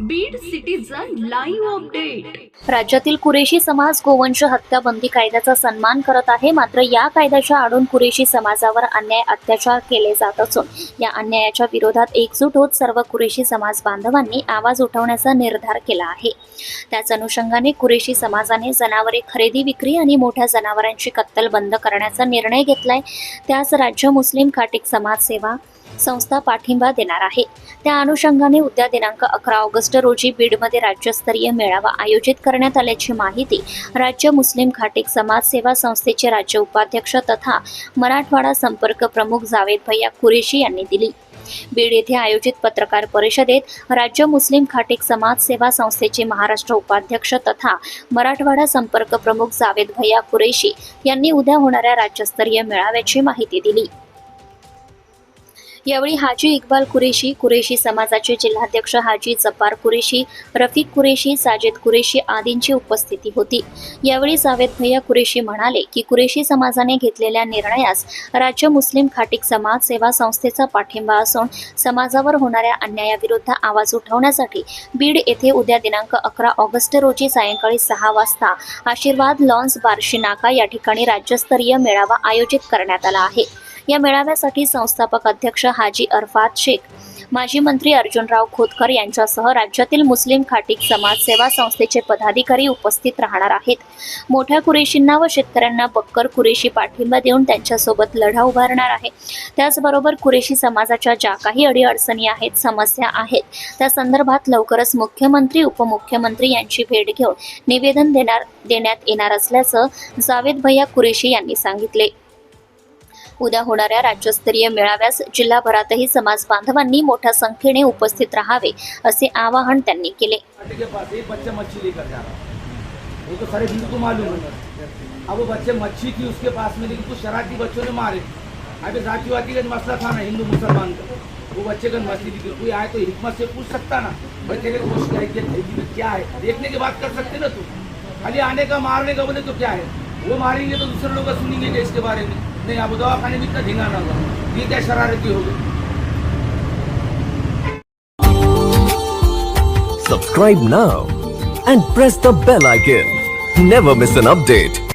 Beed citizen live update राज्यातील कुरेशी समाज गोवंश हत्या बंदी कायद्याचा सन्मान करत आहे. मात्र या कायद्याच्या आडून कुरेशी समाजावर अन्याय अत्याचार केले जात असून या अन्यायाच्या विरोधात एकजूट होत सर्व कुरेशी समाज बांधवांनी आवाज उठवण्याचा निर्धार केला आहे. त्याच अनुषंगाने कुरेशी समाजाने जनावरे खरेदी विक्री आणि मोठ्या जनावरांची कत्तल बंद करण्याचा निर्णय घेतलाय. त्यास राज्य मुस्लिम काटिक समाज सेवा संस्था पाठिंबा देणार आहे. त्या अनुषंगाने उद्या दिनांक अकरा ऑगस्ट रोजी बीडमध्ये राज्यस्तरीय मेळावा आयोजित करण्यात आल्याची माहिती राज्य मुस्लिम घाटिक समाजसेवा संस्थेचे राज्य उपाध्यक्ष तथा मराठवाडा संपर्क प्रमुख जावेद भैया कुरेशी यांनी दिली. बीड येथे आयोजित पत्रकार परिषदेत राज्य मुस्लिम घाटिक समाजसेवा संस्थेचे महाराष्ट्र उपाध्यक्ष तथा मराठवाडा संपर्क प्रमुख जावेद भैया कुरेशी यांनी उद्या होणाऱ्या राज्यस्तरीय मेळाव्याची माहिती दिली. यावेळी हाजी इक्बाल कुरेशी कुरेशी समाजाचे जिल्हाध्यक्ष हाजी जब्बार कुरेशी रफिक कुरेशी साजिद कुरेशी आदींची उपस्थिती होती. यावेळी जावेद भैया कुरेशी म्हणाले की कुरेशी समाजाने घेतलेल्या निर्णयास राज्य मुस्लिम खाटिक समाज सेवा संस्थेचा पाठिंबा असून समाजावर होणाऱ्या अन्यायाविरुद्ध आवाज उठवण्यासाठी बीड येथे उद्या दिनांक अकरा ऑगस्ट रोजी सायंकाळी सहा वाजता आशीर्वाद लॉन्स बार्शी नाका या ठिकाणी राज्यस्तरीय मेळावा आयोजित करण्यात आला आहे. या मेळाव्यासाठी संस्थापक अध्यक्ष हाजी अरफात शेख माजी मंत्री अर्जुनराव खोतकर यांच्यासह राज्यातील मुस्लिम खाटिक समाज सेवा संस्थेचे पदाधिकारी उपस्थित राहणार आहेत. मोठ्या कुरेशींना व शेतकऱ्यांना बक्कर कुरेशी पाठिंबा देऊन त्यांच्यासोबत लढा उभारणार आहे. त्याचबरोबर कुरेशी समाजाच्या ज्या काही अडीअडचणी आहेत समस्या आहेत त्या संदर्भात लवकरच मुख्यमंत्री उपमुख्यमंत्री यांची भेट घेऊन निवेदन देणार देण्यात येणार असल्याचं जावेद भैया कुरेशी यांनी सांगितले. उद्या होणाऱ्या राज्यस्तरीय मेळाव्यास जिल्हाभरातही समाज बांधवांनी मोठ्या संख्येने उपस्थित राहावे असे आवाहन त्यांनी केले. तो सारे हिंदू मालूम है। अब वो बच्चे मच्छी थी उसके पास में लेकिन कुछ शरारती बच्चों ने मारे। अभी जातिवादी का मसला था ना हिंदू मुसलमान का। वो बच्चे का मस्जिद थी कोई आए तो हिकमत से पूछ सकता ना। बच्चे के कोशिश क्या है क्या है? देखने की बात कर सकते ना तू। खाली आने का मारने का बोले तो क्या है? वो मारेंगे तो दूसरे लोग सुनेंगे क्या इसके बारे में नहीं अब दवा खाने में इतना ढींगा हुआ ये क्या शरारती हो गई Subscribe now and press the bell icon. Never miss an update.